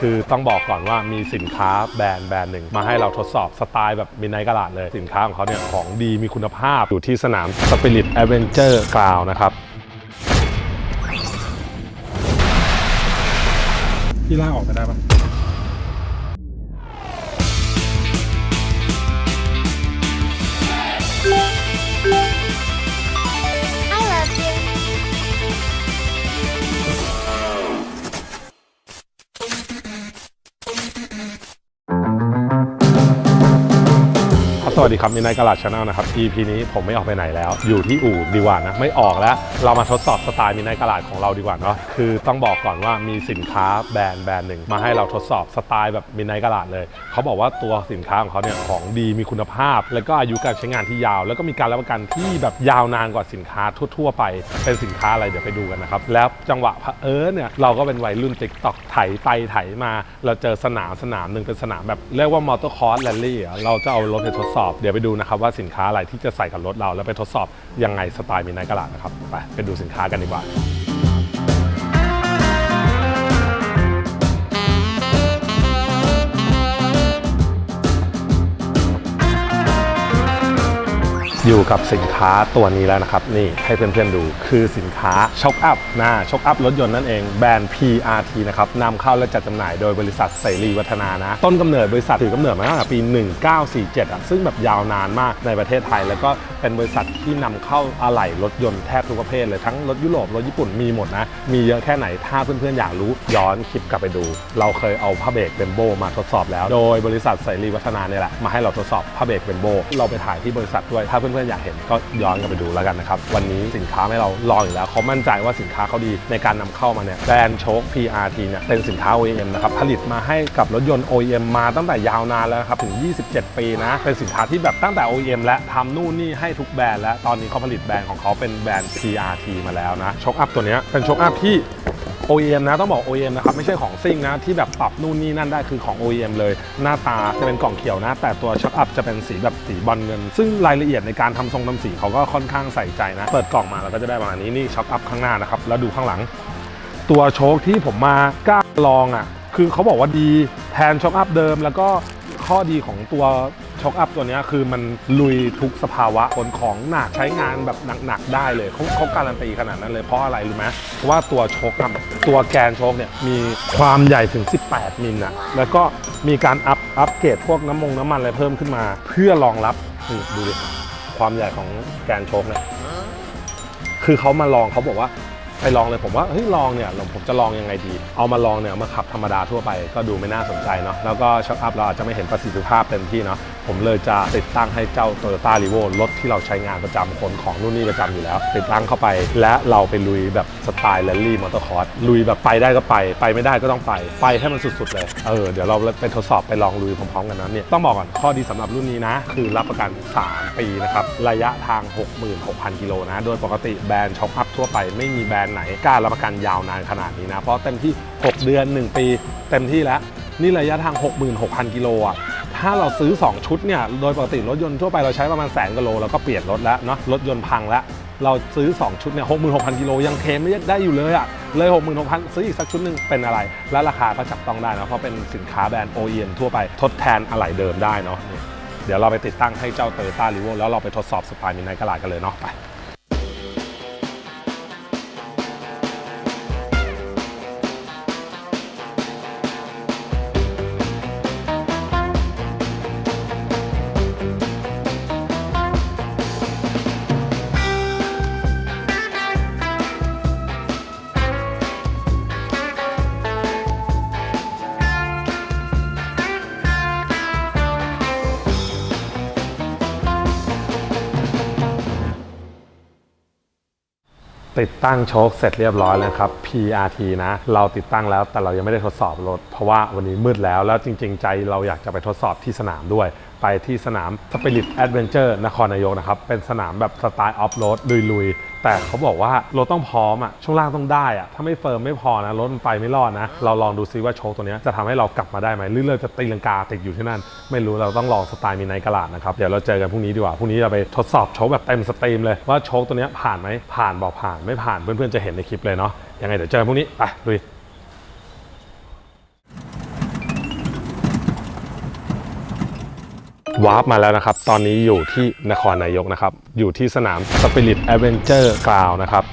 คือต้องบอกก่อนว่ามีสินค้าแบรนด์แบรนด์หนึ่งมาให้เราทดสอบสไตล์แบบมินไนกระลาดเลย สินค้าของเขาเนี่ยของดีมีคุณภาพอยู่ที่สนาม Spirit Adventure Ground นะครับพี่ล่าออกไปได้ปะ สวัสดีครับมินไนกระลาดชาแนลนะครับ EP นี้ผมไม่ออกไปไหนแล้ว อยู่ที่อู่ดีกว่านะ ไม่ออกแล้ว เรามาทดสอบสไตล์มินไนกระลาดของเราดีกว่าเนาะคือต้องบอกก่อนว่ามีสินค้าแบรนด์แบรนด์หนึ่งมาให้เราทดสอบสไตล์แบบมินไนกระลาดเลย เขาบอกว่าตัวสินค้าของเขาเนี่ยของดีมีคุณภาพ แล้วก็อายุการใช้งานที่ยาว แล้วก็มีการรับประกันที่แบบยาวนานกว่าสินค้าทั่ว ๆ ไป เป็นสินค้าอะไรเดี๋ยวไปดูกันนะครับแล้วจังหวะเผอิญเนี่ยเราก็เป็นวัยรุ่นติ๊กต็อกไถไปไถมา เราเจอสนามสนามหนึ่งเป็นสนามแบบเรียกว่ามอเตอร์คอร์สแรลลี่เราจะเอารถไปทดสอบเดี๋ยวไปดูนะครับว่าสินค้าอะไรที่จะใส่กับรถเรา แล้วไปทดสอบยังไงสไตล์มินายกระลาดนะครับไปไปดูสินค้ากันดีกว่า อยู่กับสินค้าตัวนี้แล้วนะครับ นี่ให้เพื่อนๆดูคือสินค้าช็อคอัพนะช็อคอัพรถยนต์นั่นเองแบรนด์ PRT นะครับนำเข้าและจัดจำหน่ายโดยบริษัทเสรีวัฒนานะ ต้นกำเนิดบริษัทถือกำเนิดมาตั้งแต่ปี 1947อะซึ่งแบบยาวนานมากในประเทศไทย แล้วก็เป็นบริษัทที่นำเข้าอะไหล่รถยนต์แทบทุกประเภทเลยทั้งรถยุโรปรถญี่ปุ่นมีหมดนะ มีเยอะแค่ไหนถ้าเพื่อนๆอยากรู้ย้อนคลิปกลับไปดู เราเคยเอาผ้าเบรกเบมโบมาทดสอบแล้ว โดยบริษัทเสรีวัฒนาเนี่ยแหละมาให้เราทดสอบผ้าเบรกเบมโบเราไปถ่ายที่บริษัทด้วยถ้าเพื่อนๆอยากเห็นก็ย้อนกลับไปดูแล้วกันนะครับ วันนี้สินค้าให้เราลองอยู่แล้วเขามั่นใจว่าสินค้าเขาดีในการนำเข้ามาเนี่ยแบรนด์โชค PRT เนี่ยเป็นสินค้า OEM นะครับผลิตมาให้กับรถยนต์ OEM มาตั้งแต่ยาวนานแล้วครับถึง 27 ปีนะเป็นสินค้าที่แบบตั้งแต่ OEM และทำนู่นนี่ให้ทุกแบรนด์แล้วตอนนี้เขาผลิตแบรนด์ของเขาเป็นแบรนด์ PRT มาแล้วนะช็อคอัพตัวเนี้ยเป็นช็อคอัพที่ OEM นะต้องบอก OEM นะครับไม่ใช่ของซิ่งนะที่แบบปรับนู่นนี่นั่นได้คือของ OEM เลย หน้าตาจะเป็นกล่องเขียวนะ แต่ตัวช็อคอัพจะเป็นสีแบบสีบอลเงิน ซึ่งรายละเอียดในการทำทรงทำสีเขาก็ค่อนข้างใส่ใจนะ เปิดกล่องมาเราก็จะได้ประมาณนี้นี่ช็อคอัพข้างหน้านะครับแล้วดูข้างหลัง ตัวโชคที่ผมมากล้าลองอะคือเขาบอกว่าดีแทนช็อคอัพเดิม แล้วก็ข้อดีของตัว ช็อคอัพตัวนี้คือมันลุยทุกสภาวะขนของหนักใช้งานแบบหนักๆได้เลยเขาเขาการันตีขนาดนั้นเลยเพราะอะไรรู้ไหมเพราะว่าตัวโชคอะตัวแกนโชคเนี่ยมีความใหญ่ถึง 18 มิลอะแล้วก็มีการอัพอัพเกรดพวกน้ำมงน้ำมันอะไรเพิ่มขึ้นมา เพื่อรองรับนี่ดูดิความใหญ่ของแกนโชคเนี่ยคือเขามาลองเขาบอกว่า ไปลองเลยผมว่าเฮ้ยลองเนี่ยผมจะลองยังไงดี เอามาลองเนี่ยมาขับธรรมดาทั่วไปก็ดูไม่น่าสนใจเนาะแล้วก็ช็อคอัพเราอาจจะไม่เห็นประสิทธิภาพเต็มที่เนาะผมเลยจะติดตั้งให้เจ้า Toyota r e v o รถที่เราใช้งานประจำขนของนู่นนี่ประจำอยู่แล้ว ติดตั้งเข้าไป และเราไปลุยแบบสไตล์แรลลี่มอเตอร์คอร์สลุยแบบไปได้ก็ไป ไปไม่ได้ก็ต้องไป ไปให้มันสุดๆเลยเออเดี๋ยวเราไปทดสอบไปลองลุยพร้อมๆกันนะเนี่ยต้องบอกก่อนข้อดีสำหรับรุ่นนี้นะ คือรับประกัน 3 ปีนะครับระยะทาง 66,000กิโลนะโดยปกติแบรนด์ช็อปอัพ ทั่วไปไม่มีแบรนด์ไหนกล้ารับประกันยาวนานขนาดนี้นะ เพราะเต็มที่ 6 เดือน 1 ปี เต็มที่แล้ว นี่ระยะทาง 66,000 กิโลอะถ้าเราซื้อ 2 ชุดเนี่ยโดยปกติรถยนต์ทั่วไปเราใช้ประมาณแสนกิโลแล้วก็เปลี่ยนรถแล้วเนาะรถยนต์พังแล้วเราซื้อ 2 ชุดเนี่ย66,000กิโลยังเคลมไม่ได้อยู่เลยอะ เลย66,000ซื้ออีกสักชุดหนึ่งเป็นอะไร และราคาก็จับต้องได้นะเพราะเป็นสินค้าแบรนด์ OEM ทั่วไปทดแทนอะไหล่เดิมได้เนาะเดี๋ยวเราไปติดตั้งให้เจ้า Toyota r e v o แล้วเราไปทดสอบสไตล์มินไนกระลาดกันเลยเนาะไป ติดตั้งโชคเสร็จเรียบร้อยแล้วครับ PRT นะ เราติดตั้งแล้วแต่เรายังไม่ได้ทดสอบรถ เพราะว่าวันนี้มืดแล้วแล้วจริง ๆ ใจเราอยากจะไปทดสอบที่สนามด้วย ไปที่สนาม Spirit Adventure นครนายกนะครับ เป็นสนามแบบสไตล์ออฟโรดลุยๆ แต่เขาบอกว่ารถต้องพร้อมอะช่วงล่างต้องได้อะถ้าไม่เฟิร์มไม่พอนะ รถมันไปไม่รอดนะ เราลองดูซิว่าโชคตัวนี้จะทำให้เรากลับมาได้ไหมหรือเราจะตีลังกาติดอยู่ที่นั่น ไม่รู้เราต้องลองสไตล์มีไนกระลาดนะครับ เดี๋ยวเราเจอกันพรุ่งนี้ดีกว่าพรุ่งนี้เราไปทดสอบโชคแบบเต็มสตรีมเลยว่าโชคตัวนี้ผ่านไหมผ่านบอกผ่านไม่ผ่านเพื่อนๆจะเห็นในคลิปเลยเนาะยังไงเดี๋ยวเจอกันพรุ่งนี้ไปลุย วาร์ปมาแล้วนะครับ ตอนนี้อยู่ที่นครนายกนะครับ อยู่ที่สนาม Spirit Adventure Ground นะครับ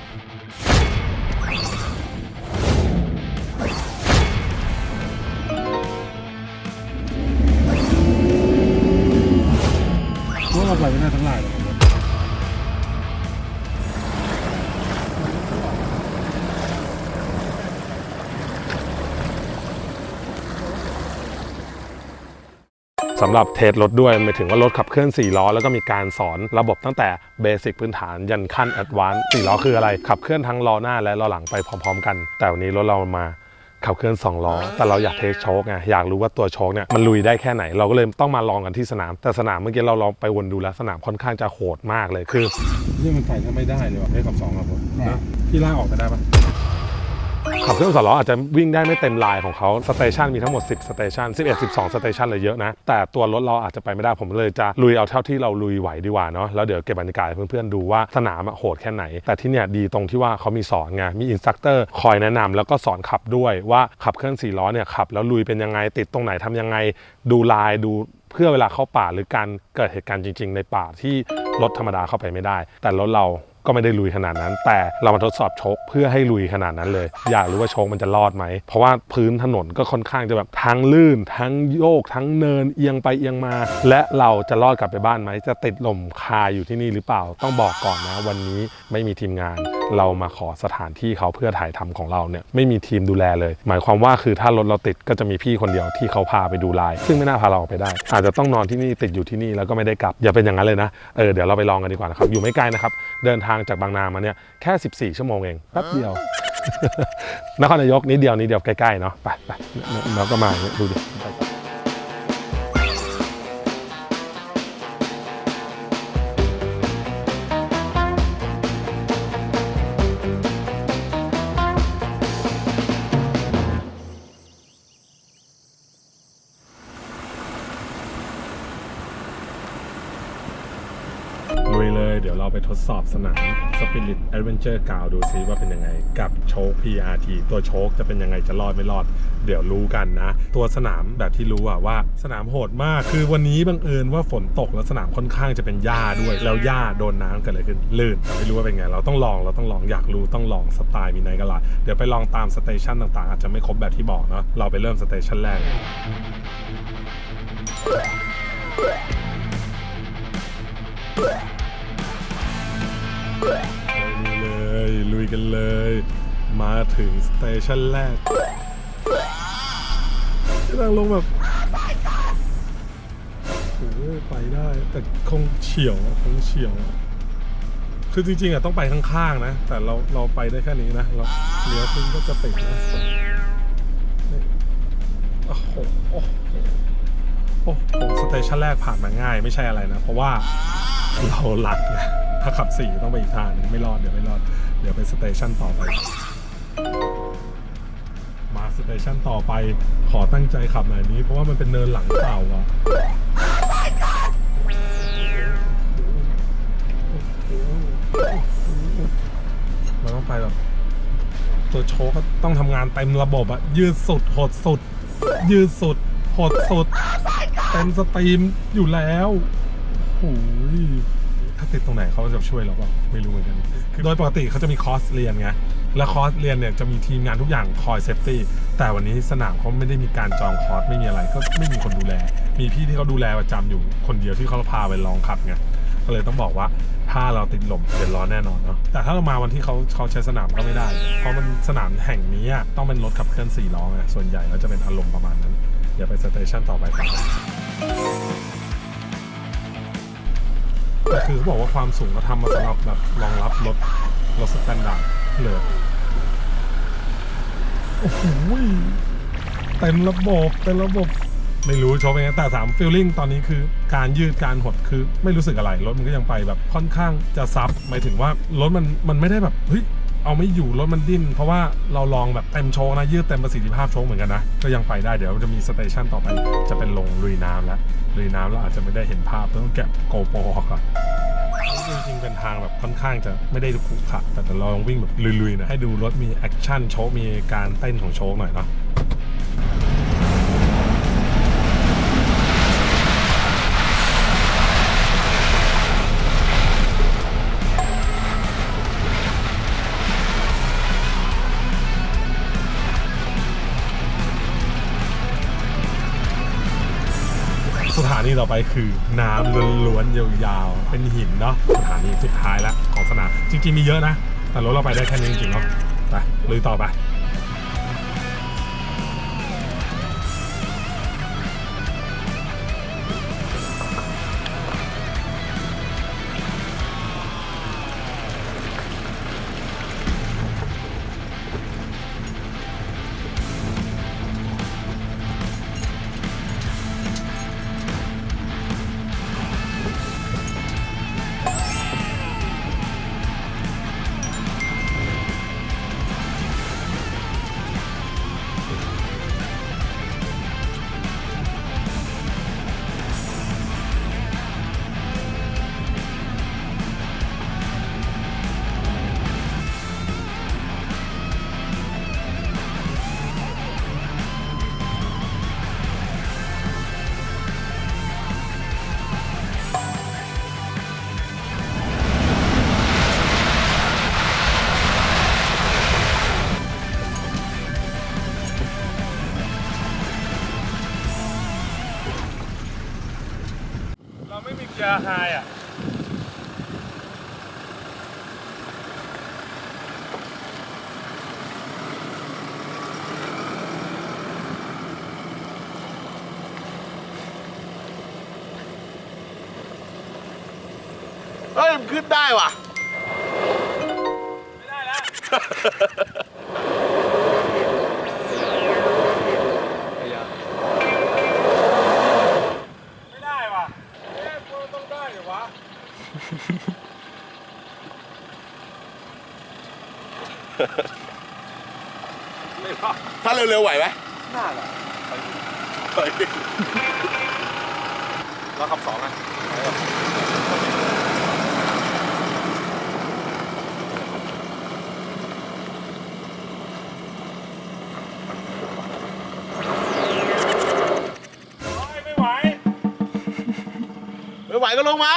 สำหรับเทสรถด้วยหมายถึงว่ารถขับเคลื่อน 4 ล้อ แล้วก็มีการสอนระบบตั้งแต่เบสิกพื้นฐานยันขั้นแอดวานซ์4ล้อคืออะไร ขับเคลื่อนทั้งล้อหน้าและล้อหลังไปพร้อมๆ กัน แต่วันนี้รถเรามาขับเคลื่อน 2 ล้อ แต่เราอยากเทสโชคไงอยากรู้ว่าตัวโชคเนี่ยมันลุยได้แค่ไหน เราก็เลยต้องมาลองกันที่สนาม แต่สนามเมื่อกี้เราลองไปวนดูแล้วสนามค่อนข้างจะโหดมากเลยคือนี่มันใส่ถ้าไม่ได้เลยว่ะให้ขับสองครับผมนะพี่ลากออกไปได้ปะับเครื่องสอล้ออาจจะวิ่งได้ไม่เต็มลายของเขาสเตชันมีทั้งหมด 10สเตชัน11 12สเตชันเลยเยอะนะ แต่ตัวรถเราอาจจะไปไม่ได้ผมเลยจะลุยเอาเท่าที่เราลุยไหวดีกว่าเนาะแล้วเดี๋ยวเก็บบรรยากาศให้เพื่อนๆดูว่าสนามโหดแค่ไหน แต่ที่เนี่ยดีตรงที่ว่าเขามีสอนไงมีอินสตัคเตอร์คอยแนะนำแล้วก็สอนขับด้วยว่าขับเคลื่อน4ล้อเนี่ยขับแล้วลุยเป็นยังไงติดตรงไหนทำยังไงดูลายดูเพื่อเวลาเข้าป่าหรือการเกิดเหตุการณ์จริง ๆ ในป่าที่รถธรรมดาเข้าไปไม่ได้ แต่รถเรา ก็ไม่ได้ลุยขนาดนั้น แต่เรามาทดสอบชกเพื่อให้ลุยขนาดนั้นเลย อยากรู้ว่าชกมันจะรอดไหม เพราะว่าพื้นถนนก็ค่อนข้างจะแบบทั้งลื่น ทั้งโยก ทั้งเนินเอียงไปเอียงมา และเราจะรอดกลับไปบ้านไหม จะติดลมคาอยู่ที่นี่หรือเปล่าต้องบอกก่อนนะ วันนี้ไม่มีทีมงานเรามาขอสถานที่เขาเพื่อถ่ายทำของเราเนี่ยไม่มีทีมดูแลเลย หมายความว่าคือถ้ารถเราติดก็จะมีพี่คนเดียวที่เขาพาไปดูลาย ซึ่งไม่น่าพาเราออกไปได้ อาจจะต้องนอนที่นี่ติดอยู่ที่นี่แล้วก็ไม่ได้กลับอย่าเป็นอย่างนั้นเลยนะเออเดี๋ยวเราไปลองกันดีกว่านะครับอยู่ไม่ไกลนะครับเดินทางจากบางนามาเนี่ยแค่ 14 ชั่วโมงเองแป๊บเดียวนครนายกนิดเดียวนิดเดียวใกล้ๆเนาะไปไปเราก็มาอย่างเงี้ยดูดิ เลย เดี๋ยวเราไปทดสอบสนาม Spirit Adventure กาวดูซิว่าเป็นยังไง กับโชค PRT ตัวโชคจะเป็นยังไงจะรอดไม่รอด เดี๋ยวรู้กันนะ ตัวสนามแบบที่รู้อะว่า สนามโหดมากคือวันนี้บังเอิญว่าฝนตกแล้วสนามค่อนข้างจะเป็นหญ้าด้วย แล้วหญ้าโดนน้ำเกิดอะไรขึ้นลื่นไม่รู้ว่าเป็นไง เราต้องลองเราต้องลองอยากรู้ต้องลองสไตล์มีไหนกันละเดี๋ยวไปลองตามสเตชันต่างๆ อาจจะไม่ครบแบบที่บอกเนาะเราไปเริ่มสเตชันแรกเลย เลยลุยกันเลย มาถึงสเตชันแรกกำลังลงแบบโอ้ยไปได้ แต่คงเฉียวคงเฉียว คือจริงๆอะต้องไปข้างๆนะ แต่เราเราไปได้แค่นี้นะ เราเลี้ยวขึ้นก็จะติดนะโอ้โหโอ้โหโอ้โหสเตชันแรกผ่านมาง่ายไม่ใช่อะไรนะ เพราะว่าเราหลักนะ ถ้าขับสี่ต้องไปอีกทางหนึงไม่รอดเดี๋ยวไม่รอด เดี๋ยวไปสเตชันต่อไป มาสเตชันต่อไปขอตั้งใจขับหน่อยนี้ เพราะว่ามันเป็นเนินหลังเต่าอะมันต้องไปแบบตัวโชคก็ต้องทำงานเต็มระบบอะยืดสุดหดสุด ยืดสุดหดสุด เต็มสตรีมอยู่แล้วโอ้ย ถ้าติดตรงไหนเขาจะช่วยเราเปล่าไม่รู้เหมือนกัน โดยปกติเขาจะมีคอร์สเรียนไง และคอร์สเรียนเนี่ยจะมีทีมงานทุกอย่างคอยเซฟตี้ แต่วันนี้สนามเขาไม่ได้มีการจองคอร์สไม่มีอะไร ก็ไม่มีคนดูแล มีพี่ที่เขาดูแลประจำอยู่คนเดียวที่เขาพาไปลองขับไง ก็เลยต้องบอกว่าถ้าเราติดลมเดือดร้อนแน่นอนเนาะ แต่ถ้าเรามาวันที่เขาเขาใช้สนามก็ไม่ได้ เพราะมันสนามแห่งนี้ต้องเป็นรถขับเคลื่อนสี่ล้อไง ส่วนใหญ่แล้วจะเป็นอารมณ์ประมาณนั้น เดี๋ยวไปสเตชันต่อไปครับ แต่คือเขาบอกว่าความสูงก็ทำมาสำหรับแบบรองรับรถรถสแตนดาร์ดเลยโอ้โหเต็มระบบเต็มระบบไม่รู้ชอบเป็นไงแต่สามฟีลลิ่งตอนนี้คือการยืดการหดคือไม่รู้สึกอะไร รถมันก็ยังไปแบบค่อนข้างจะซับหมายถึงว่ารถมันมันไม่ได้แบบเฮ้ย เอาไม่อยู่รถมันดิ้น เพราะว่าเราลองแบบเต็มโชว์นะ ยืดเต็มประสิทธิภาพโชว์เหมือนกันนะ ก็ยังไปได้เดี๋ยวจะมีสเตชันต่อไป จะเป็นลงลุยน้ำแล้วลุยน้ำแล้วอาจจะไม่ได้เห็นภาพต้องแกะโกโปรออกก่อนจริงๆเป็นทางแบบค่อนข้างจะไม่ได้ขรุขระแต่เดี๋ยวเราลองวิ่งแบบลุยๆนะให้ดูรถมีแอคชั่นโชว์มีการเต้นของโชว์หน่อยเนาะ นีต่อไปคือน้ำล้วนๆยาวๆ เป็นหินเนาะสถานีสุดท้ายแล้วของสนามจริงๆมีเยอะนะ แต่รถเราไปได้แค่นี้จริงๆเนาะไปลุยต่อไป เราไม่มีเกียร์ไฮอะเฮ้ยมันขึ้นได้ว่ะ ไม่ได้แล้ว ไม่ได้ว่ะเอ๊ะกูต้องได้เหรอวะ ไม่รอด ถ้า เร็วๆไหวไหมน่าแหละเฮ้ยเราขับสองอะไม่ไหวไม่ไหวก็ลงมา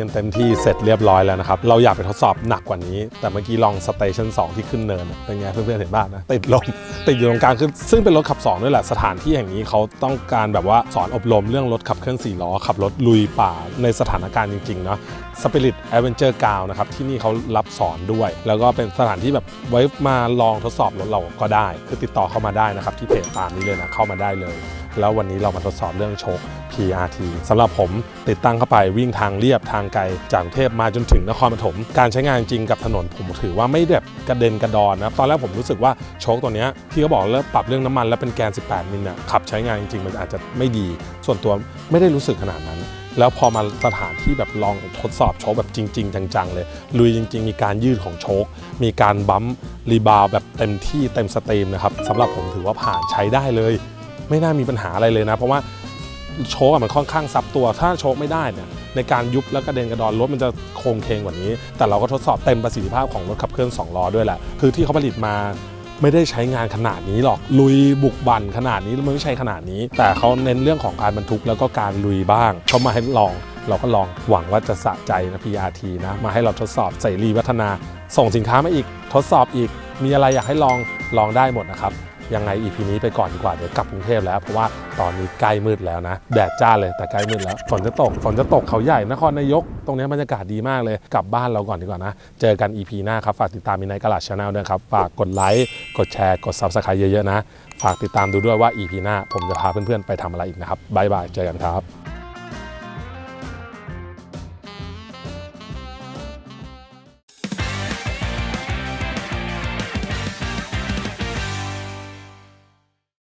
กันเต็มที่เสร็จเรียบร้อยแล้วนะครับ เราอยากไปทดสอบหนักกว่านี้ แต่เมื่อกี้ลองสเตชัน2ที่ขึ้นเนินเป็นไงเพื่อนๆเห็นบ้างนะติดลมติดอยู่ตรงกลางคือซึ่งเป็นรถขับ2ด้วยแหละสถานที่แห่งนี้เขาต้องการแบบว่าสอนอบรมเรื่องรถขับเคลื่อน4ล้อขับรถลุยป่าในสถานการณ์จริงๆเนาะ Spirit Adventure g r o u n d นะครับที่นี่เขารับสอนด้วย แล้วก็เป็นสถานที่แบบไว้มาลองทดสอบรถเราก็ได้ คือติดต่อเข้ามาได้นะครับที่เพจตามนี้เลยนะเข้ามาได้เลย แล้ววันนี้เรามาทดสอบเรื่องโชค PRT สำหรับผมติดตั้งเข้าไปวิ่งทางเรียบทางไกลจากกรุงเทพมาจนถึงนครปฐมการใช้งานจริงกับถนนผมถือว่าไม่แบบกระเด็นกระดอนนะตอนแรกผมรู้สึกว่าโชคตัวเนี้ยที่เขาบอกเริ่มปรับเรื่องน้ำมันแล้วเป็นแกน 18 มิลน่ะขับใช้งานจริงมันอาจจะไม่ดี ส่วนตัวไม่ได้รู้สึกขนาดนั้นแล้วพอมาสถานที่แบบลองทดสอบโชคแบบจริง ๆ จังๆเลย ลุยจริง ๆ มีการยืดของโชค มีการบัมป์รีบาวด์แบบเต็มที่เต็มสตรีมนะครับสำหรับผมถือว่าผ่านใช้ได้เลย ไม่น่ามีปัญหาอะไรเลยนะ เพราะว่าโชคอะมันค่อนข้างซับตัว ถ้าโชคไม่ได้เนี่ยในการยุบแล้วกระเด็นกระดอนรถมันจะโค้งเคงกว่านี้ แต่เราก็ทดสอบเต็มประสิทธิภาพของรถขับเคลื่อน2ล้อด้วยแหละคือที่เขาผลิตมาไม่ได้ใช้งานขนาดนี้หรอกลุยบุกบั่นขนาดนี้มันไม่ใช่ขนาดนี้ แต่เขาเน้นเรื่องของการบรรทุกแล้วก็การลุยบ้างเขามาให้ลองเราก็ลองหวังว่าจะสะใจนะ PRT นะมาให้เราทดสอบเสรีวัฒนา ส่งสินค้ามาอีก ทดสอบอีกมีอะไรอยากให้ลองลองได้หมดนะครับ ยังไง EP นี้ไปก่อนดีกว่าเดี๋ยวกลับกรุงเทพแล้ว เพราะว่าตอนนี้ใกล้มืดแล้วนะ แดดจ้าเลยแต่ใกล้มืดแล้ว ฝนจะตก ฝนจะตกเขาใหญ่นครนายก ตรงนี้บรรยากาศดีมากเลย กลับบ้านเราก่อนดีกว่านะ เจอกัน EP หน้าครับ ฝากติดตามมินายกลาดชาแนลด้วยครับ ฝากกดไลค์กดแชร์กดซับสไครต์เยอะๆนะ ฝากติดตามดูด้วยว่า EP หน้าผมจะพาเพื่อนๆไปทำอะไรอีกนะครับบายบายเจอกันครับ